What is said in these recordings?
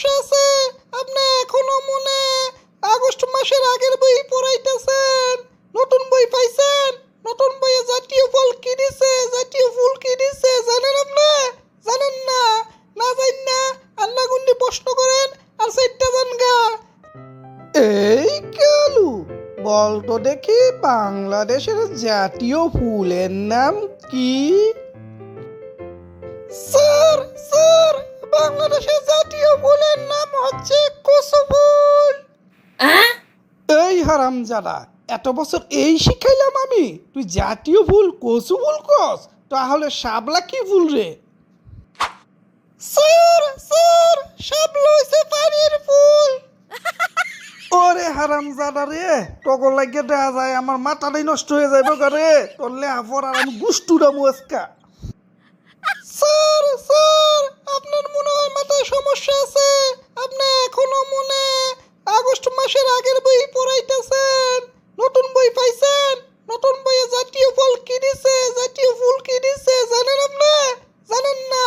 সমস্যা আছে আপনি এখনও মনে আগস্ট মাসের আগের বই পড়াইতেছেন। নতুন বই পাইছেন নতুন বইয়ে জাতীয় ফল কি দিছে জাতীয় ফুল কি দিছে জানেন আপনি? জানেন না না জান না আল্লাহ গুন্ডি প্রশ্ন করেন আর সাইডটা জান গা। এই কালু বলতো দেখি বাংলাদেশের জাতীয় ফুলের নাম কি? বাংলাদেশের জাতীয় ফুলের নাম হচ্ছে কচু ফুল। এই হারামজাদা এত বছর এই শিখাইলাম আমি। তুই জাতীয় ফুল কচু ফুল কস তাহলে শাপলা কি ফুল রে? স্যার স্যার শাপলা হইছে পানির ফুল। ওরে হারামজাদা রে টগর লাগিয়ে দেয়া যায় আমার মাথাটাই নষ্ট হয়ে যাইব রে। তোর লেহাফর আর আমি গুষ্টুরা মুসকা মনে আগস্ট মাসের আগের বই পড়াইতেছেন। নতুন বই পাইছেন। নতুন বইয়ে জাতীয় ফল কি দিছে? জাতীয় ফুল কি দিছে? জানেন আপনি? জানেন না?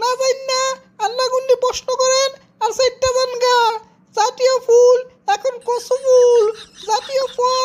না জানেন না? আল্লাহ গুন্ডি প্রশ্ন করেন, আর সেটা জানগা। জাতীয় ফুল, এখন কসু ফুল। জাতীয় ফল